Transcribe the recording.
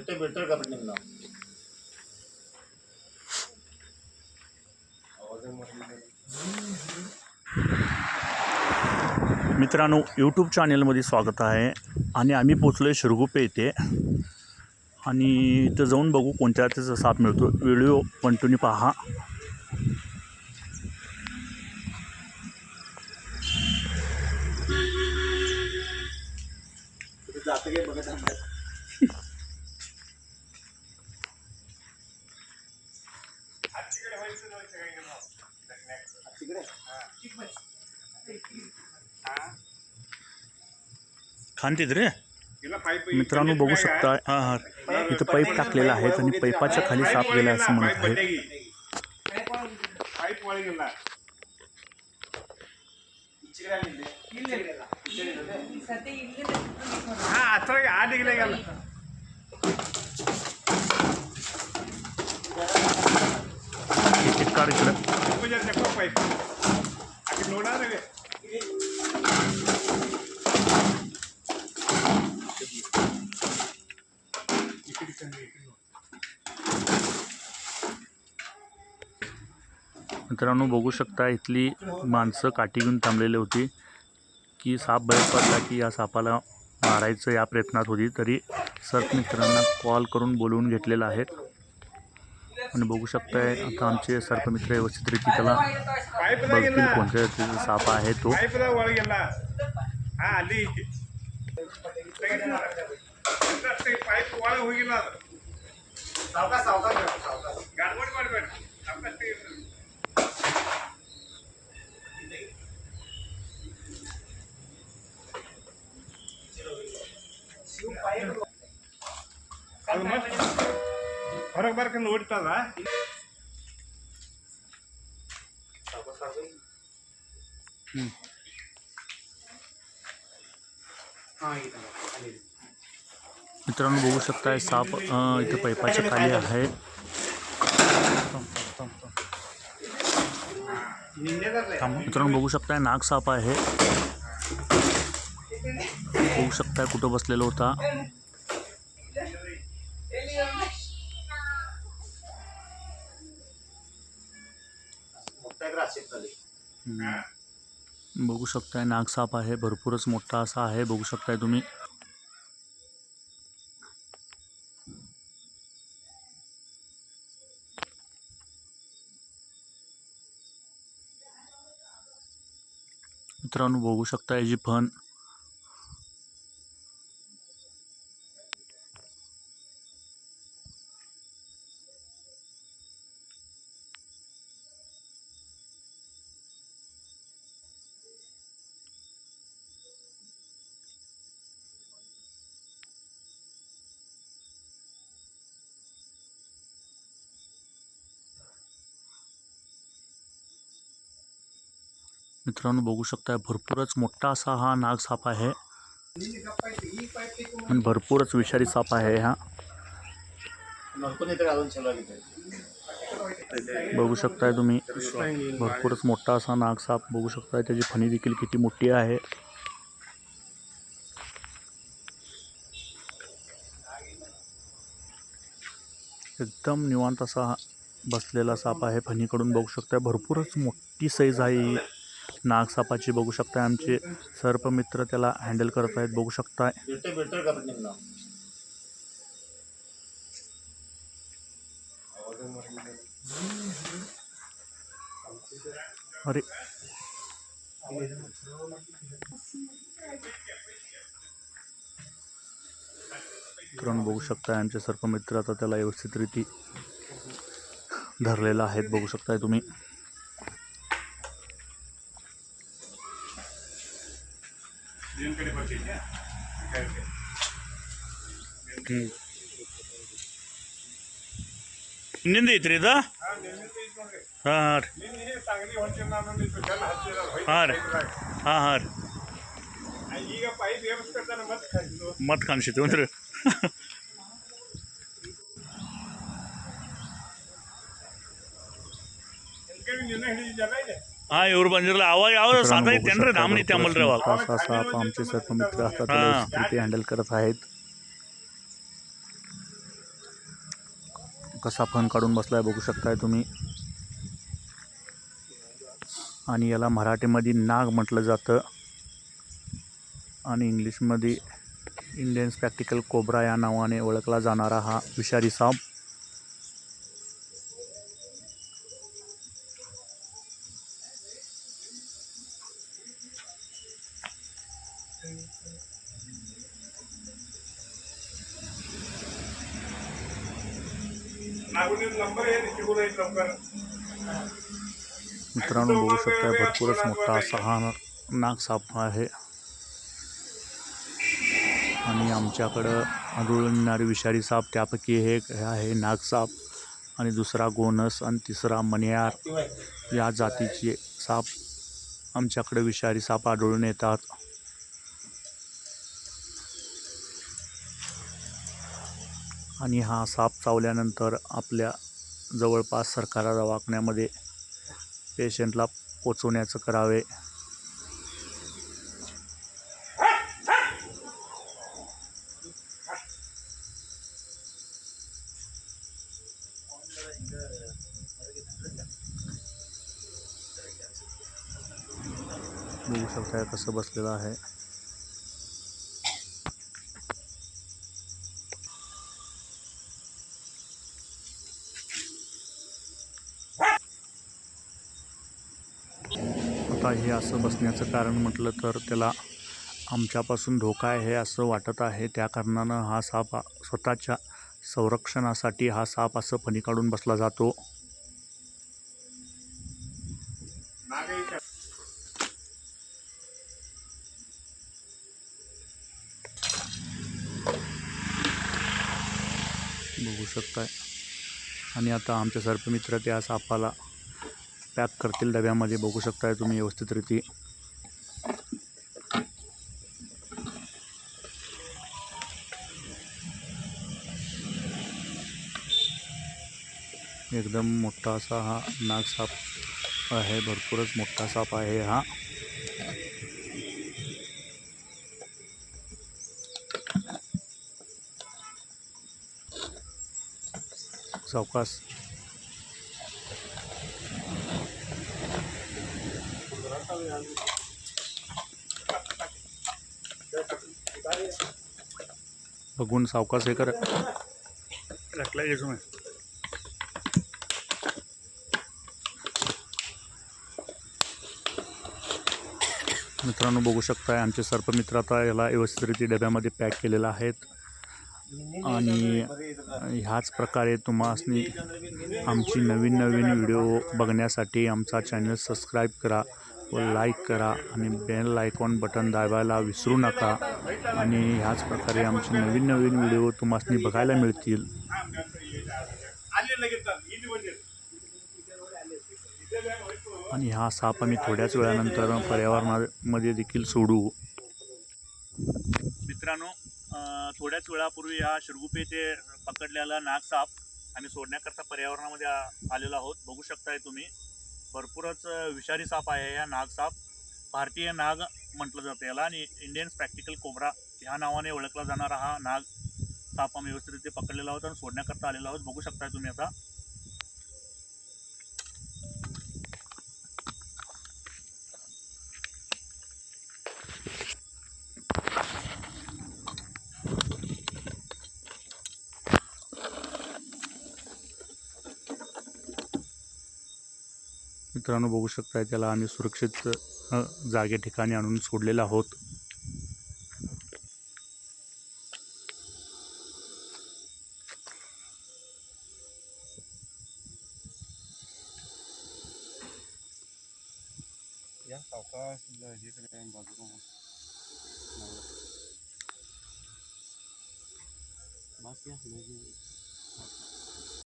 तिथे भेटतं का प्रेमला मित्रांनो यूट्यूब चॅनेलमध्ये स्वागत आहे. आणि आम्ही पोचलो आहे शिरगुप्पे इथे आणि इथं जाऊन बघू कोणत्या त्याचा साथ मिळतो. व्हिडिओ कंटिन्यू पहा. जाते खांतीत रे? मित्रांनो बघू शकता हां हां. इथं पाईप टाकलेला आहे आणि पाईपाच्या खाली साप गेला असं म्हणत आहे. मित्रांनो बघू शकता इथली माणसं काठी घेऊन थांबलेली होती. की साप बाहेर पडला की या सापाला मारायचं या प्रयत्नात होती. तरी सर्फ मित्रांना कॉल करून बोलवून घेतलेला आहे. आणि बघू शकताय आता आमचे सर्पमित्र व्यवस्थितरित्या त्याला ಪೈಪ್ದಾಗಿಲ್ಲ बघतील कोणत्या जातीचा साप आहे तो ಪೈಪ್ದಾಗ ಒಳಗಿಲ್ಲ ಹೊರಗೆ ಬರ್ಕೊಂಡು ಓಡ್ತದ सावकाश सावकाश हां इथं आलेले मित्रांनो बघू शकताय साप अं, इथे पैपाच्या खाली आहे मित्रांनो बघू शकताय नाग साप आहे बघू शकताय कुठं बसलेला होता बघू शकताय नागसाप आहे भरपूरच मोठा असा आहे बघू शकताय तुम्ही. मित्रांनो बघू शकता याची फन. मित्रांनो बघू शकताय, भरपूरच मोठा असा हा नाग साप आहे. आणि भरपूरच विषारी साप हा. चलो तिथे बघू शकताय तुम्ही, भरपूरच मोठा असा नाग साप बघू शकताय, त्याची फणी देखील किती मोठी आहे. एकदम निवांत असा हा बसलेला साप आहे, फणीकडून बघू शकताय, भरपूरच मोठी साईज आहे नागसापाची बघू शकताय. आमचे सर्प मित्र त्याला हँडल करत आहेत. बघू शकताय. अरे. मित्रांनो बघू शकताय. आमचे सर्प मित्र आता त्याला व्यवस्थित रीती धरलेला आहेत. बघू शकताय तुम्ही. ಇನ್ನಿಂದ ಐತ್ರಿ ಇದು ಹಾ ನಿನ್ನಿಂದ ಐತ್ ನೋಡ್ರಿ ಹಾಂ ಹಾಂ ರೀ ನಿನ್ನೆ ಸಾಗಲಿ ಹೊಂಟಿನ ನಾನು ಇದು ಜನ ಹಚ್ಚಿದಾರ ಹಾಂ ರೀ ಹಾಂ ಹಾಂ ರೀ ಈಗ ಪೈಪ್ ಏರ್ಸ್ಕೊತಾನೆ ಮತ್ತೆ ಕಳ್ಸಿದ್ರು ಮತ್ತೆ ಕಾಣಿಸಿತು ಅಂದ್ರೆ ಹೆಂಗೆ ನಿನ್ನ ಹಿಡಿದಿದ್ದಲ್ಲ ಇದೆ ಹಾಂ ಇವ್ರು ಬಂದಿರಲ್ಲ ಅವಾಗ ಯಾವ ಸಾಕೈತೇನ್ರಿ ದಾಮನಿ त्यामल ಅವಾಗ असा साप आमचे सर्पमित्र आता त्याला हँडल करत आहेत कसा फण काढून बसला आहे बघू शकताय तुम्ही आणि याला मराठीमध्ये नाग म्हटलं जातं आणि इंग्लिशमध्ये इंडियन स्पॅक्टिकल कोब्रा या नावाने ओळखला जाणारा हा विषारी साप Thank you. मित्रांनो बघू शकताय भरपूरच मोठा असा हा नाग साप आहे. आणि आमच्याकडं आढळून येणारे विषारी साप त्यापैकी हे आहे नागसाप आणि दुसरा गोनस आणि तिसरा मण्यार या जातीचे साप आमच्याकडे विषारी साप आढळून येतात. आणि हा साप चावल्यानंतर आपल्या जवळपास सरकारी दवाखान्यामध्ये पेशंटला पोचवण्याचं करावे. बघू शकताय कसं बसलेलं आहे. आता हे असं बसण्याचं कारण म्हटलं तर त्याला आमच्यापासून धोका आहे असं वाटत आहे. त्या कारणानं हा साप स्वतःच्या संरक्षणासाठी हा साप असं फणी काढून बसला जातो. बघू शकताय. आणि आता आमचे सर्पमित्र त्या सापाला पॅक डब्यामध्ये बघू शकताय तुम्ही व्यवस्थितरिती. एकदम मोठा असा हा नाग साप आहे, भरपूरच मोठा साप आहे हा. सावकाश बघून सावकाश हे कर. घातला मित्रांनो बघू शकताय आमचे सर्पमित्र आता याला व्यवस्थितरित्या डब्यामध्ये पॅक केलेला आहेत. आणि ह्याच प्रकारे तुम्हासनी आमची नवीन नवीन व्हिडिओ बघण्यासाठी आमचा चॅनल सबस्क्राईब करा. व लाईक करा आणि बेल आयकॉन बटन दाबायला विसरू नका. आणि ह्याच प्रकारे आमचे नवीन नवीन व्हिडिओ तुम्हाला बघायला मिळतील. आणि हा साप आम्ही थोड्याच वेळानंतर पर्यावरणामध्ये देखील सोडू. मित्रांनो थोड्याच वेळापूर्वी हा शिरगुपे ते पकडलेला नाग साप आम्ही सोडण्याकरता पर्यावरणामध्ये आलेलो आहोत. बघू शकताय तुम्ही. भरपूरच विषारी साप आहे या नाग साप. भारतीय नाग म्हटलं जातं याला आणि इंडियन प्रॅक्टिकल कोबरा ह्या नावाने ओळखला जाणारा हा नाग साप आम्ही व्यवस्थित पकडलेला आहोत आणि सोडण्याकरता आलेला आहोत. बघू शकताय तुम्ही आता. मित्रांनो बघू शकताय त्याला आम्ही सुरक्षित जागे ठिकाणी आणून सोडलेलं आहोत. या या